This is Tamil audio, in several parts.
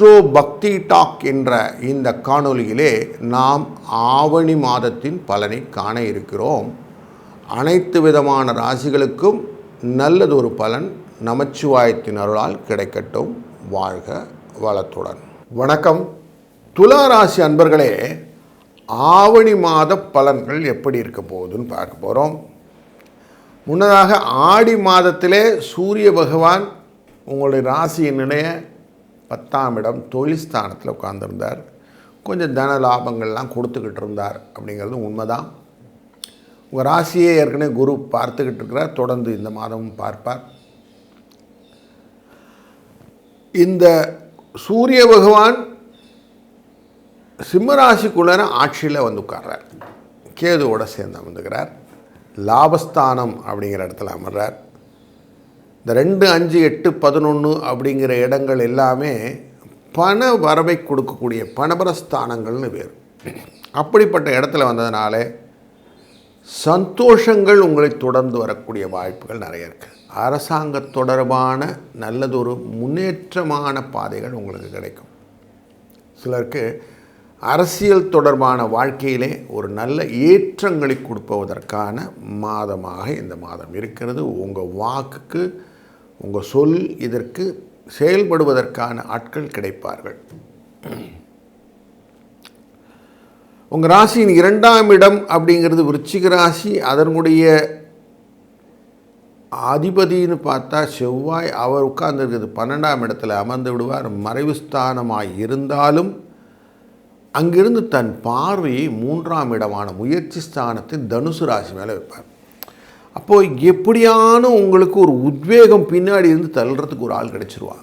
ஆஸ்ட்ரோ பக்தி டாக் என்ற இந்த காணொலியிலே நாம் ஆவணி மாதத்தின் பலனை காண இருக்கிறோம். அனைத்து விதமான ராசிகளுக்கும் நல்லதொரு பலன் நமச்சிவாயத்தின் அருளால் கிடைக்கட்டும். வாழ்க வளத்துடன். வணக்கம். துலா ராசி அன்பர்களே ஆவணி மாத பலன்கள் எப்படி இருக்க போகுதுன்னு பார்க்க போகிறோம் முன்னதாக ஆடி மாதத்திலே சூரிய பகவான் உங்களுடைய ராசியினுடைய பத்தாம் இடம் தொழில் ஸ்தானத்தில் கொஞ்சம் தன லாபங்கள்லாம் கொடுத்துக்கிட்டு இருந்தார் அப்படிங்கிறது உண்மைதான். உங்கள் ராசியை ஏற்கனவே குரு பார்த்துக்கிட்டு இருக்கிறார். தொடர்ந்து இந்த மாதமும் பார்ப்பார். இந்த சூரிய பகவான் சிம்மராசிக்குள்ளே ஆட்சியில் வந்து உட்கார்றார். கேதுவோடு சேர்ந்து அமர்ந்துக்கிறார். லாபஸ்தானம் அப்படிங்கிற இடத்துல அமர்றார். இந்த ரெண்டு அஞ்சு எட்டு பதினொன்று அப்படிங்கிற இடங்கள் எல்லாமே பண வரவை கொடுக்கக்கூடிய பணபரஸ்தானங்கள்னு பேர். அப்படிப்பட்ட இடத்துல வந்ததுனால சந்தோஷங்கள் உங்களை தொடர்ந்து வரக்கூடிய வாய்ப்புகள் நிறைய இருக்குது அரசாங்க தொடர்பான நல்லதொரு முன்னேற்றமான பாதைகள் உங்களுக்கு கிடைக்கும். சிலருக்கு அரசியல் தொடர்பான வாழ்க்கையிலே ஒரு நல்ல ஏற்றங்களை கொடுப்பதற்கான மாதமாக இந்த மாதம் இருக்கிறது. உங்கள் வாக்குக்கு உங்கள் சொல் இதற்கு செயல்படுவதற்கான ஆட்கள் கிடைப்பார்கள். உங்கள் ராசியின் இரண்டாம் இடம் அப்படிங்கிறது விருச்சிக ராசி அதனுடைய அதிபதின்னு பார்த்தா செவ்வாய் அவர் உட்கார்ந்துருக்குது பன்னெண்டாம் இடத்துல அமர்ந்து விடுவார். மறைவுஸ்தானமாய் இருந்தாலும் அங்கிருந்து தன் பார்வையை மூன்றாம் இடமான முயற்சி ஸ்தானத்தின் தனுசு ராசி மேலே வைப்பார். அப்போது எப்படியான உங்களுக்கு ஒரு உத்வேகம் பின்னாடி இருந்து தள்ளுறதுக்கு ஒரு ஆள் கிடச்சிருவா.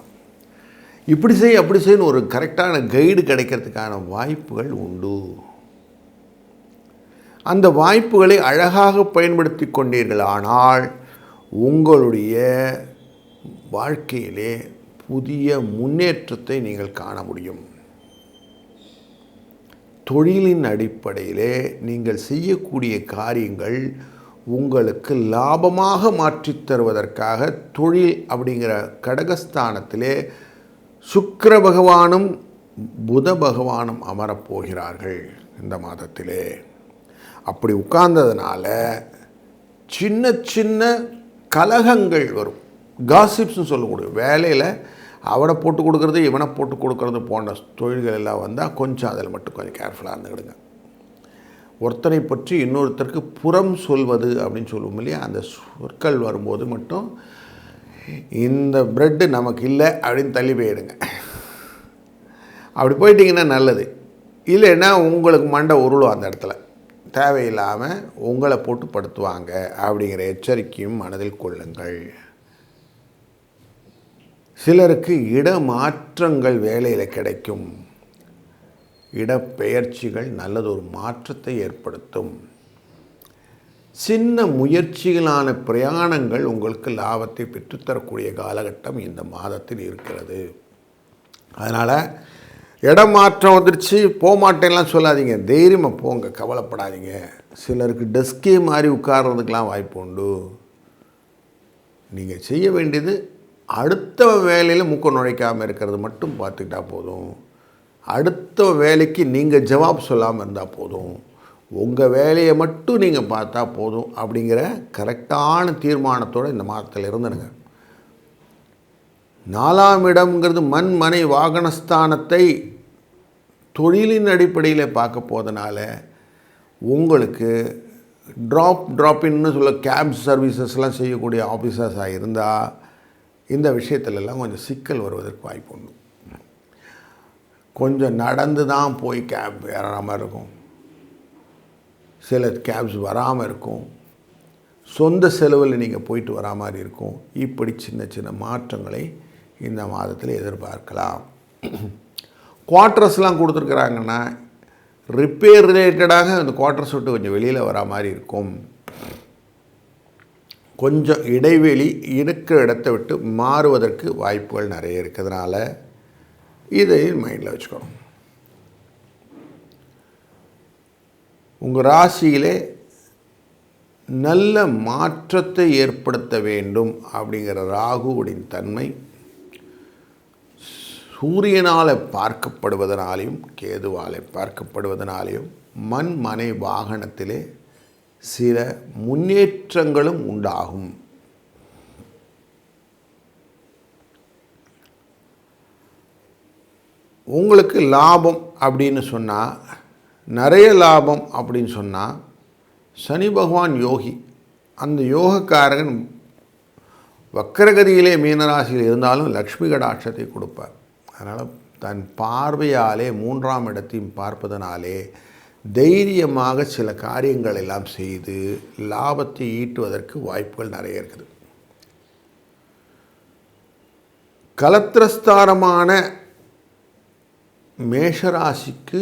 இப்படி செய் அப்படி செய்யணும் ஒரு கரெக்டான கைடு கிடைக்கிறதுக்கான வாய்ப்புகள் உண்டு. அந்த வாய்ப்புகளை அழகாக பயன்படுத்தி கொண்டீர்கள். ஆனால் உங்களுடைய வாழ்க்கையிலே புதிய முன்னேற்றத்தை நீங்கள் காண முடியும். தொழிலின் அடிப்படையிலே நீங்கள் செய்யக்கூடிய காரியங்கள் உங்களுக்கு லாபமாக மாற்றித் தருவதற்காக தொழில் அப்படிங்கிற கடகஸ்தானத்திலே சுக்கர பகவானும் புத பகவானும் அமரப்போகிறார்கள் இந்த மாதத்திலே. அப்படி உட்கார்ந்ததுனால சின்ன சின்ன கலகங்கள் வரும். காசிப்ஸ்னு சொல்லக்கூடிய வேலையில் அவனை போட்டு கொடுக்குறது இவனை போட்டு கொடுக்கறது போன்ற தொழில்கள் எல்லாம் வந்தால் கொஞ்சம் அதில் மட்டும் கொஞ்சம் கேர்ஃபுல்லாக இருந்துக்கிடுங்க. ஒருத்தனை பற்றி இன்னொருத்தருக்கு புறம் சொல்வது அப்படின்னு சொல்லுவோம் இல்லையா? அந்த சொற்கள் வரும்போது மட்டும் இந்த ப்ரெட்டு நமக்கு இல்லை அப்படின்னு தள்ளி போயிடுங்க. அப்படி போயிட்டீங்கன்னா நல்லது. இல்லைன்னா உங்களுக்கு மண்டை உருளும் அந்த இடத்துல. தேவையில்லாமல் உங்களை போட்டு படுத்துவாங்க அப்படிங்கிற எச்சரிக்கையும் மனதில் கொள்ளுங்கள். சிலருக்கு இடமாற்றங்கள் வேலையில் கிடைக்கும். இடப்பெயர்ச்சிகள் நல்லதொரு மாற்றத்தை ஏற்படுத்தும். சின்ன முயற்சிகளான பிரயாணங்கள் உங்களுக்கு லாபத்தை பெற்றுத்தரக்கூடிய காலகட்டம் இந்த மாதத்தில் இருக்கிறது. அதனால் இடம் மாற்றம் வந்துருச்சு போகமாட்டேன்லாம் சொல்லாதீங்க. தைரியமாக போங்க கவலைப்படாதீங்க. சிலருக்கு டெஸ்கே மாதிரி உட்கார்றதுக்கெலாம் வாய்ப்பு உண்டு. நீங்கள் செய்ய வேண்டியது அடுத்த வேலையில் மூக்க நுழைக்காமல் இருக்கிறது மட்டும் பார்த்துக்கிட்டா போதும். அடுத்த வேலைக்கு நீங்கள் ஜவாப் சொல்லாமல் இருந்தால் போதும். உங்கள் வேலையை மட்டும் நீங்கள் பார்த்தா போதும் அப்படிங்கிற கரெக்டான தீர்மானத்தோடு இந்த மாதத்தில் இருந்துடுங்க நாலாம் இடம்ங்கிறது மண் மனை வாகனஸ்தானத்தை தொழிலின் அடிப்படையில் பார்க்க போதனால உங்களுக்கு ட்ராப் ட்ராப்பின்னு சொல்ல கேப் சர்வீசஸ்லாம் செய்யக்கூடிய ஆஃபீஸர்ஸாக இருந்தால் இந்த விஷயத்துலலாம் கொஞ்சம் சிக்கல் வருவதற்கு வாய்ப்பு உண்டு. கொஞ்சம் நடந்து தான் போய் கேப் ஏறுற மாதிரி இருக்கும். சில கேப்ஸ் வராமல் இருக்கும். சொந்த செலவில் நீங்கள் போயிட்டு வரா மாதிரி இருக்கும். இப்படி சின்ன சின்ன மாற்றங்களை இந்த மாதத்தில் எதிர்பார்க்கலாம். குவார்ட்டர்ஸ்லாம் கொடுத்துருக்குறாங்கன்னா ரிப்பேர் ரிலேட்டடாக அந்த குவார்ட்டர்ஸ் விட்டு கொஞ்சம் வெளியில் வரா மாதிரி இருக்கும். கொஞ்சம் இடைவெளி இருக்கிற இடத்த விட்டு மாறுவதற்கு வாய்ப்புகள் நிறைய இருக்கிறதுனால இதை மைண்டில் வச்சுக்கணும். உங்கள் ராசியிலே நல்ல மாற்றத்தை ஏற்படுத்த வேண்டும் அப்படிங்கிற ராகுவின் தன்மை சூரியனால் பார்க்கப்படுவதனாலையும் கேதுவால் பார்க்கப்படுவதனாலையும் மண் மனை வாகனத்திலே சில முன்னேற்றங்களும் உண்டாகும். உங்களுக்கு லாபம் அப்படின்னு சொன்னால் நிறைய லாபம் அப்படின்னு சொன்னால் சனி பகவான் யோகி அந்த யோகக்காரகன் வக்கரகதியிலே மீனராசியில் இருந்தாலும் லக்ஷ்மி கடாட்சத்தை கொடுப்பார். அதனால் தன் பார்வையாலே மூன்றாம் இடத்தையும் பார்ப்பதனாலே தைரியமாக சில காரியங்கள் எல்லாம் செய்து லாபத்தை ஈட்டுவதற்கு வாய்ப்புகள் நிறைய இருக்குது. கலத்திரஸ்தாரமான மேஷராசிக்கு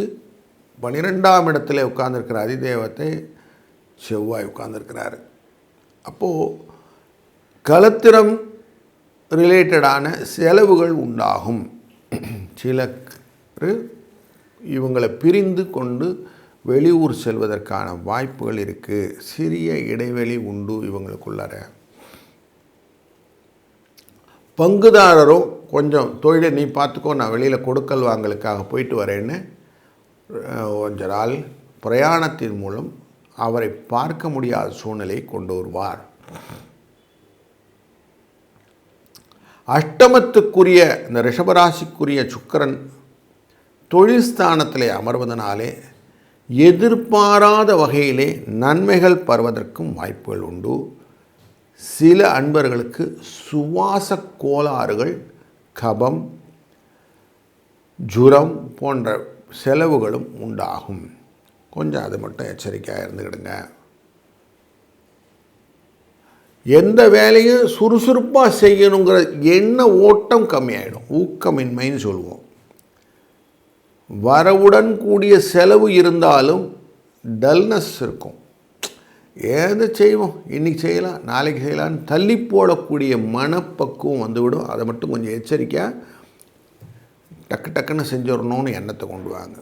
பன்னிரெண்டாம் இடத்துல உட்கார்ந்துருக்கிற அதிதேவத்தை செவ்வாய் உட்கார்ந்துருக்கிறாரு. அப்போது கலத்திரம் ரிலேட்டடான செலவுகள் உண்டாகும். சில இவங்களை பிரிந்து கொண்டு வெளியூர் செல்வதற்கான வாய்ப்புகள் இருக்குது சிறிய இடைவெளி உண்டு இவங்களுக்குள்ளார. பங்குதாரரும் கொஞ்சம் தொழிலை நீ பார்த்துக்கோ நான் வெளியில் கொடுக்கல் வாங்கலுக்காக போயிட்டு வரேன்னு கொஞ்ச நாள் பிரயாணத்தின் மூலம் அவரை பார்க்க முடியாத சூழ்நிலையை கொண்டு வருவார். அஷ்டமத்துக்குரிய இந்த ரிஷபராசிக்குரிய சுக்கரன் தொழில் ஸ்தானத்தில் அமர்வதனாலே எதிர்பாராத வகையிலே நன்மைகள் பருவதற்கும் வாய்ப்புகள் உண்டு. சில அன்பர்களுக்கு சுவாச கோளாறுகள் கபம் ஜுரம் போன்ற செலவுகளும் உண்டாகும். கொஞ்சம் அது மட்டும் எச்சரிக்கையாக இருந்துக்கிடுங்க. எந்த வேலையும் சுறுசுறுப்பாக செய்யணுங்கிற எண்ண ஓட்டம் கம்மியாயிடும். ஊக்கமின்மைன்னு சொல்லுவோம் வரவுடன் கூடிய செலவு இருந்தாலும் டல்னஸ் இருக்கும். ஏதோ செய்வோம்? இன்றைக்கி செய்யலாம் நாளைக்கு செய்யலாம்னு தள்ளி போடக்கூடிய மனப்பக்குவம் வந்துவிடும். அதை மட்டும் கொஞ்சம் எச்சரிக்கையாக டக்கு டக்குன்னு செஞ்சிடணும்னு எண்ணத்தை கொண்டு வாங்க.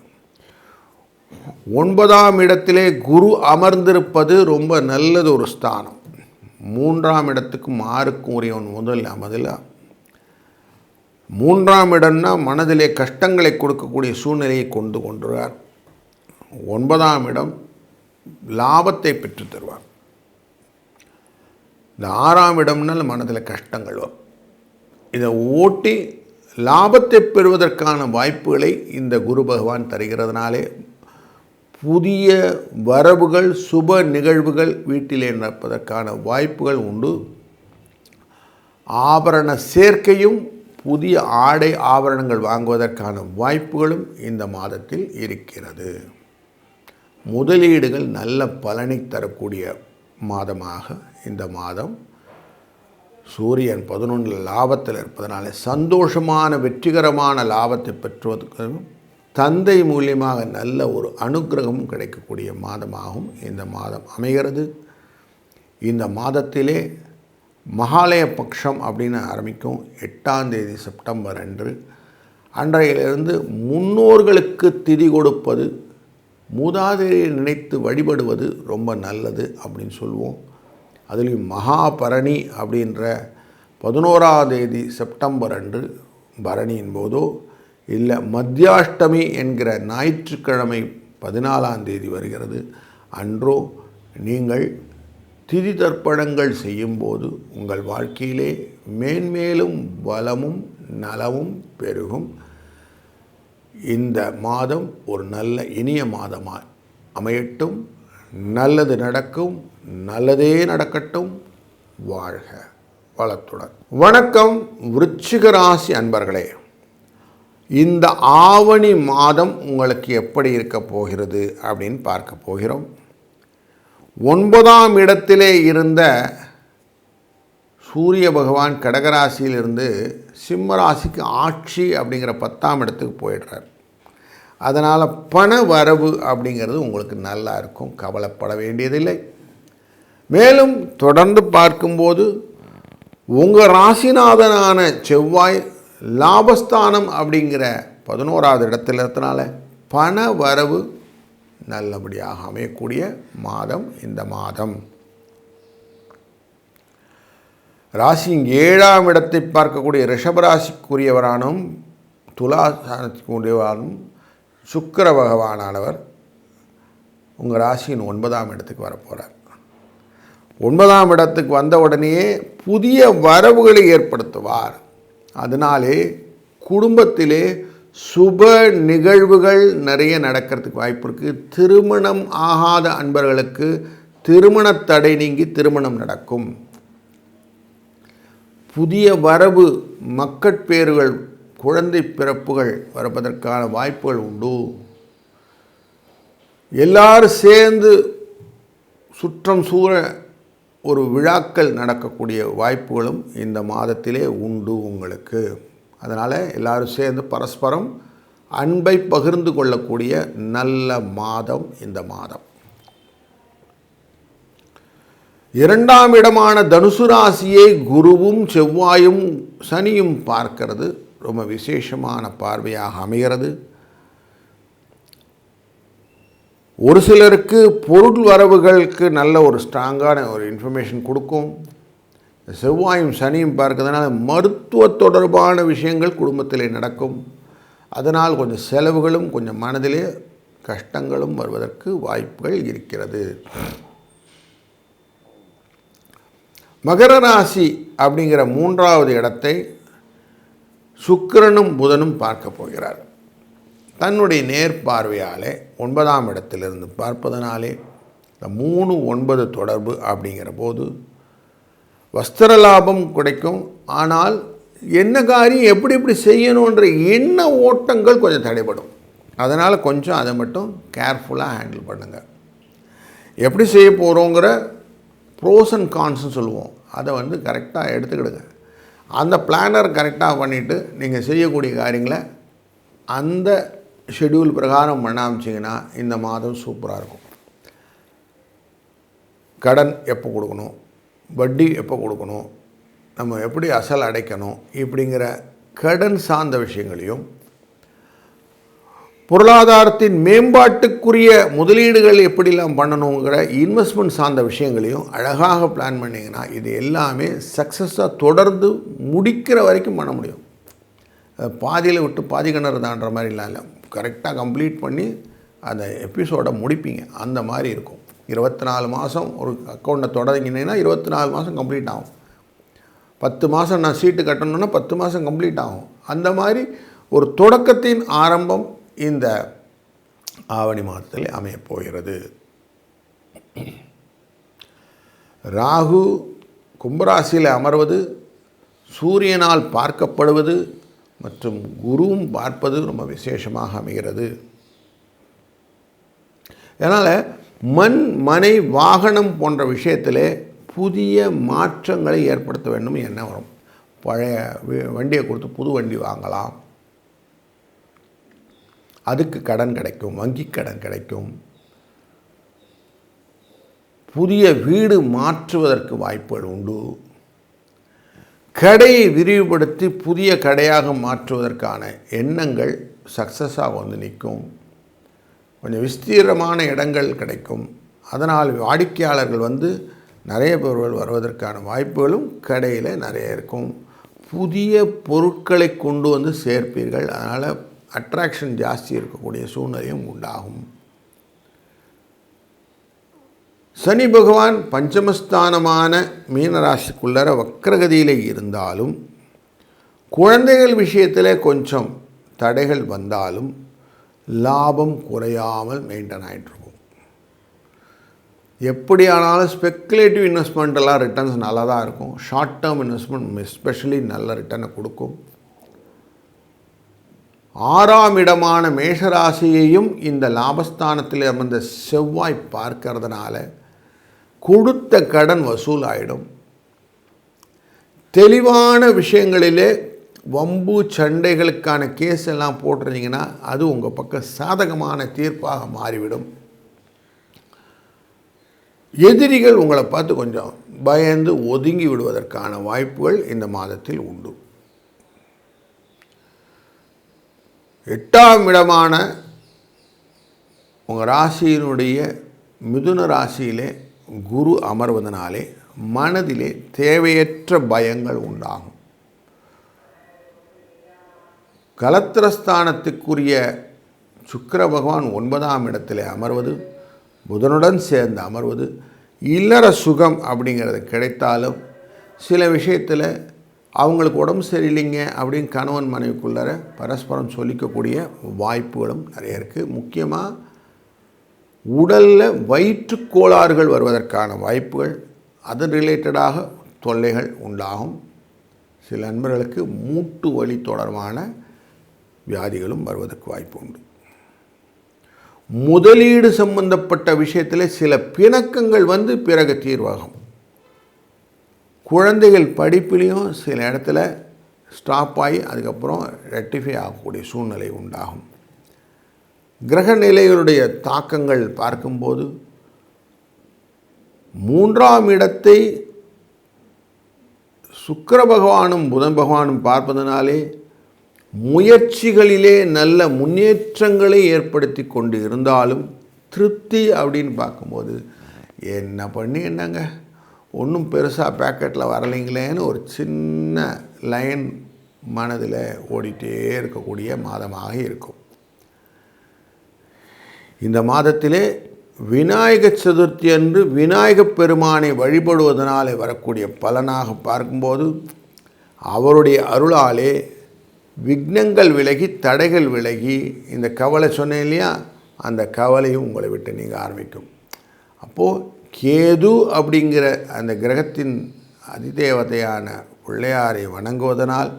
ஒன்பதாம் இடத்திலே குரு அமர்ந்திருப்பது ரொம்ப நல்லது ஒரு ஸ்தானம். மூன்றாம் இடத்துக்கும் ஆறுக்கும் உரியவன் முதல் அமதில் மூன்றாம் இடம்னா மனதிலே கஷ்டங்களை கொடுக்கக்கூடிய சூழ்நிலையை கொண்டு கொண்டுறார் ஒன்பதாம் இடம் லாபத்தை பெற்று தருவார். இந்த ஆறாம் இடம்னால் மனதில் கஷ்டங்கள் வரும். இதை ஓட்டி லாபத்தை பெறுவதற்கான வாய்ப்புகளை இந்த குரு பகவான் தருகிறதுனாலே புதிய வரவுகள் சுப நிகழ்வுகள் வீட்டிலே நடப்பதற்கான வாய்ப்புகள் உண்டு. ஆபரண சேர்க்கையும் புதிய ஆடை ஆபரணங்கள் வாங்குவதற்கான வாய்ப்புகளும் இந்த மாதத்தில் இருக்கிறது. முதலீடுகள் நல்ல பலனை தரக்கூடிய மாதமாக இந்த மாதம் சூரியன் பதினொன்றில் லாபத்தில் இருப்பதனால சந்தோஷமான வெற்றிகரமான லாபத்தை பெற்றுவதற்கும் தந்தை மூலியமாக நல்ல ஒரு அனுகிரகமும் கிடைக்கக்கூடிய மாதமாகவும் இந்த மாதம் அமைகிறது. இந்த மாதத்திலே மகாலய பக்ஷம் அப்படின்னு ஆரம்பிக்கும். எட்டாம் தேதி செப்டம்பர் அன்று அன்றையிலிருந்து முன்னோர்களுக்கு திதி கொடுப்பது மூதாதையை நினைத்து வழிபடுவது ரொம்ப நல்லது அப்படின்னு சொல்லுவோம். அதுலேயும் மகாபரணி அப்படின்ற பதினோராம் தேதி செப்டம்பர் அன்று பரணியின் போதோ இல்லை மத்தியாஷ்டமி என்கிற ஞாயிற்றுக்கிழமை பதினாலாம் தேதி வருகிறது. அன்றோ நீங்கள் திதி தர்ப்பணங்கள் செய்யும்போது உங்கள் வாழ்க்கையிலே மேன்மேலும் வளமும் நலமும் பெருகும். இந்த மாதம் ஒரு நல்ல இனிய மாதமாக அமையட்டும். நல்லது நடக்கும் நல்லதே நடக்கட்டும். வாழ்க வளத்துடன். வணக்கம் விருச்சிகராசி அன்பர்களே. இந்த ஆவணி மாதம் உங்களுக்கு எப்படி இருக்க போகிறது அப்படின்னு பார்க்க போகிறோம். ஒன்பதாம் இடத்திலே இருந்த சூரிய பகவான் கடகராசியிலிருந்து சிம்ம ராசிக்கு ஆட்சி அப்படிங்கிற பத்தாம் இடத்துக்கு போயிடுறார். அதனால் பண வரவு அப்படிங்கிறது உங்களுக்கு நல்லா இருக்கும் கவலைப்பட வேண்டியதில்லை. மேலும் தொடர்ந்து பார்க்கும்போது உங்கள் ராசிநாதனான செவ்வாய் லாபஸ்தானம் அப்படிங்கிற பதினோராவது இடத்துல இருக்கிறதுனால பண வரவு நல்லபடியாக அமையக்கூடிய மாதம் இந்த மாதம். ராசியின் ஏழாம் இடத்தை பார்க்கக்கூடிய ரிஷபராசிக்குரியவரானும் துலாசானத்துக்குரியவரானும் சுக்கர பகவானானவர் உங்கள் ராசியின் ஒன்பதாம் இடத்துக்கு வரப்போகிறார் ஒன்பதாம் இடத்துக்கு வந்த உடனேயே புதிய வரவுகளை ஏற்படுத்துவார். அதனாலே குடும்பத்திலே சுப நிகழ்வுகள் நிறைய நடக்கிறதுக்கு வாய்ப்பு இருக்குது திருமணம் ஆகாத அன்பர்களுக்கு திருமண தடை நீங்கி திருமணம் நடக்கும். புதிய வரவு மக்கட்பேறுகள் குழந்தை பிறப்புகள் வரப்பதற்கான வாய்ப்புகள் உண்டு. எல்லாரும் சேர்ந்து சுற்றம் சூழ ஒரு விழாக்கள் நடக்கக்கூடிய வாய்ப்புகளும் இந்த மாதத்திலே உண்டு உங்களுக்கு. அதனால் எல்லாரும் சேர்ந்து பரஸ்பரம் அன்பை பகிர்ந்து கொள்ளக்கூடிய நல்ல மாதம் இந்த மாதம். இரண்டாம் இடமான தனுசு ராசியை குருவும் செவ்வாயும் சனியும் பார்க்கிறது. ரொம்ப விசேஷமான பார்வையாக அமைகிறது. ஒரு சிலருக்கு பொருள் வரவுகளுக்கு நல்ல ஒரு ஸ்ட்ராங்கான ஒரு இன்ஃபர்மேஷன் கொடுக்கும். செவ்வாயும் சனியும் பார்க்கறதுனால மருத்துவ தொடர்பான விஷயங்கள் குடும்பத்திலே நடக்கும். அதனால் கொஞ்சம் செலவுகளும் கொஞ்சம் மனதிலே கஷ்டங்களும் வருவதற்கு வாய்ப்புகள் இருக்கிறது. மகர ராசி அப்படிங்கிற மூன்றாவது இடத்தை சுக்கிரனும் புதனும் பார்க்க போகிறார். தன்னுடைய நேர்பார்வையாலே ஒன்பதாம் இடத்திலிருந்து பார்ப்பதனாலே இந்த மூணு ஒன்பது தொடர்பு அப்படிங்கிற போது வஸ்திர லாபம் கிடைக்கும். ஆனால் என்ன காரியம் எப்படி எப்படி செய்யணுன்ற எண்ண ஓட்டங்கள் கொஞ்சம் தடைபடும். அதனால் கொஞ்சம் அதை மட்டும் கேர்ஃபுல்லாக ஹேண்டில் பண்ணுங்கள் எப்படி செய்ய போகிறோங்கிற ப்ரோஸ் அண்ட் கான்ஸ்னு சொல்லுவோம். அதை வந்து கரெக்டாக எடுத்துக்கிடுங்க. அந்த பிளானர் கரெக்டாக பண்ணிவிட்டு நீங்கள் செய்யக்கூடிய காரியங்களை அந்த ஷெட்யூல் பிரகாரம் பண்ண ஆரம்பிச்சிங்கன்னா இந்த மாதம் சூப்பராக இருக்கும். கடன் எப்போ கொடுக்கணும்? வட்டி எப்போ கொடுக்கணும்? நம்ம எப்படி அசல் அடைக்கணும்? இப்படிங்கிற கடன் சார்ந்த விஷயங்களையும் பொருளாதாரத்தின் மேம்பாட்டுக்குரிய முதலீடுகள் எப்படிலாம் பண்ணணுங்கிற இன்வெஸ்ட்மெண்ட் சார்ந்த விஷயங்களையும் அழகாக பிளான் பண்ணிங்கன்னா இது எல்லாமே சக்ஸஸாக தொடர்ந்து முடிக்கிற வரைக்கும் பண்ண முடியும். பாதியில் விட்டு பாதி கிணறு தாண்டுற மாதிரிலாம் இல்லை. கரெக்டாக கம்ப்ளீட் பண்ணி அந்த எபிசோடை முடிப்பீங்க. அந்த மாதிரி இருக்கும். இருபத்தி நாலு மாதம் ஒரு அக்கௌண்ட்டை தொடங்கினீங்கன்னா இருபத்தி நாலு மாதம் கம்ப்ளீட் ஆகும். பத்து மாதம் நான் சீட்டு கட்டணுன்னா பத்து மாதம் கம்ப்ளீட் ஆகும். அந்த மாதிரி ஒரு தொடக்கத்தின் ஆரம்பம் இந்த ஆவணி மாதத்தில் அமையப் போகிறது. ராகு கும்பராசியில் அமர்வது சூரியனால் பார்க்கப்படுவது மற்றும் குருவும் பார்ப்பது ரொம்ப விசேஷமாக அமைகிறது. அதனால் மண் மனை வாகனம் போன்ற விஷயத்திலே புதிய மாற்றங்களை ஏற்படுத்த வேண்டும். என்ன வரும்? பழைய வண்டியை கொடுத்து புது வண்டி வாங்கலாம். அதுக்கு கடன் கிடைக்கும் வங்கி கடன் கிடைக்கும். புதிய வீடு மாற்றுவதற்கு வாய்ப்புகள் உண்டு. கடையை விரிவுபடுத்தி புதிய கடையாக மாற்றுவதற்கான எண்ணங்கள் சக்ஸஸாக வந்து நிற்கும். கொஞ்சம் விஸ்தீரமான இடங்கள் கிடைக்கும். அதனால் வாடிக்கையாளர்கள் வந்து நிறைய பேர்கள் வருவதற்கான வாய்ப்புகளும் கடையில் நிறைய இருக்கும். புதிய பொருட்களை கொண்டு வந்து சேர்ப்பீர்கள். அதனால் அட்ராக்ஷன் ஜாஸ்தி இருக்கக்கூடிய சூழ்நிலையும் உண்டாகும். சனி பகவான் பஞ்சமஸ்தானமான மீனராசிக்குள்ளர வக்ரகதியில் இருந்தாலும் குழந்தைகள் விஷயத்தில் கொஞ்சம் தடைகள் வந்தாலும் லாபம் குறையாமல் மெயின்டைன் ஆகிட்டுருக்கும் எப்படி ஆனாலும் ஸ்பெக்குலேட்டிவ் இன்வெஸ்ட்மெண்ட்டெல்லாம் ரிட்டர்ன்ஸ் நல்லா தான் இருக்கும். ஷார்ட் டேர்ம் இன்வெஸ்ட்மெண்ட் எஸ்பெஷலி நல்ல ரிட்டர்னை கொடுக்கும். ஆறாம் இடமான மேஷராசியையும் இந்த லாபஸ்தானத்தில் அமர்ந்த செவ்வாய் பார்க்கறதுனால கொடுத்த கடன் வசூலாயிடும். தெளிவான விஷயங்களிலே வம்பு சண்டைகளுக்கான கேஸ் எல்லாம் போட்டிருந்தீங்கன்னா அது உங்கள் பக்கம் சாதகமான தீர்ப்பாக மாறிவிடும். எதிரிகள் உங்களை பார்த்து கொஞ்சம் பயந்து ஒதுங்கி விடுவதற்கான வாய்ப்புகள் இந்த மாதத்தில் உண்டு. எட்டாம் இடமான உங்கள் ராசியினுடைய மிதுன ராசியிலே குரு அமர்வதனாலே மனதிலே தேவையற்ற பயங்கள் உண்டாகும். கலத்திரஸ்தானத்துக்குரிய சுக்கர பகவான் ஒன்பதாம் இடத்திலே அமர்வது புதனுடன் சேர்ந்து அமர்வது இல்லற சுகம் அப்படிங்கிறது கிடைத்தாலும் சில விஷயத்தில் அவங்களுக்கு உடம்பு சரியில்லைங்க அப்படின்னு கணவன் மனைவிக்குள்ளார பரஸ்பரம் சொல்லிக்கக்கூடிய வாய்ப்புகளும் நிறைய இருக்குது முக்கியமாக உடலில் வயிற்று கோளாறுகள் வருவதற்கான வாய்ப்புகள் அது ரிலேட்டடாக தொல்லைகள் உண்டாகும். சில நண்பர்களுக்கு மூட்டு வலி தொடர்பான வியாதிகளும் வருவதற்கு வாய்ப்பு உண்டு. முதலீடு சம்பந்தப்பட்ட விஷயத்தில் சில பிணக்கங்கள் வந்து பிறகு தீர்வாகும். குழந்தைகள் படிப்பிலையும் சில இடத்துல ஸ்டாப் ஆகி அதுக்கப்புறம் ரெட்டிஃபை ஆகக்கூடிய சூழ்நிலை உண்டாகும். கிரக நிலைகளுடைய தாக்கங்கள் பார்க்கும்போது மூன்றாம் இடத்தை சுக்கர பகவானும் புதன் பகவானும் பார்ப்பதனாலே முயற்சிகளிலே நல்ல முன்னேற்றங்களை ஏற்படுத்தி கொண்டு இருந்தாலும் திருப்தி அப்படின்னு பார்க்கும்போது என்ன பண்ணி என்னங்க? ஒன்றும் பெருசாக பேக்கெட்டில் வரலைங்களேன்னு ஒரு சின்ன லைன் மனதில் ஓடிட்டே இருக்கக்கூடிய மாதமாக இருக்கும். இந்த மாதத்திலே விநாயக சதுர்த்தி அன்று விநாயகப் பெருமானை வழிபடுவதனாலே வரக்கூடிய பலனாக பார்க்கும்போது அவருடைய அருளாலே விக்னங்கள் விலகி தடைகள் விலகி இந்த கவலை சொன்னேன் இல்லையா? அந்த கவலையும் உங்களை விட்டு நீங்கள் ஆரம்பிக்கும். அப்போது கேது அப்படிங்கிற அந்த கிரகத்தின் அதிதேவதையான பிள்ளையாரை வணங்குவதனால்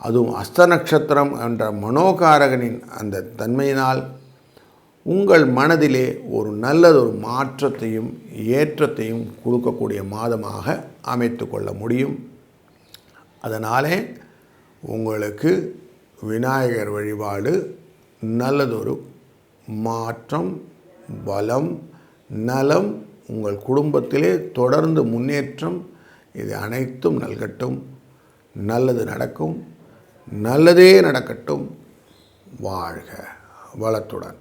அதுவும் அஸ்த நட்சத்திரம் என்ற மனோகாரகனின் அந்த தன்மையினால் உங்கள் மனதிலே ஒரு நல்லதொரு மாற்றத்தையும் ஏற்றத்தையும் கொடுக்கக்கூடிய மாதமாக அமைத்து கொள்ள முடியும். அதனாலே உங்களுக்கு விநாயகர் வழிபாடு நல்லதொரு மாற்றம் பலம் நலம் உங்கள் குடும்பத்திலே தொடர்ந்து முன்னேற்றம் இது அனைத்தும் நல்கட்டும். நல்லது நடக்கும். நல்லதே நடக்கட்டும். வாழ்க வளத்துடன்.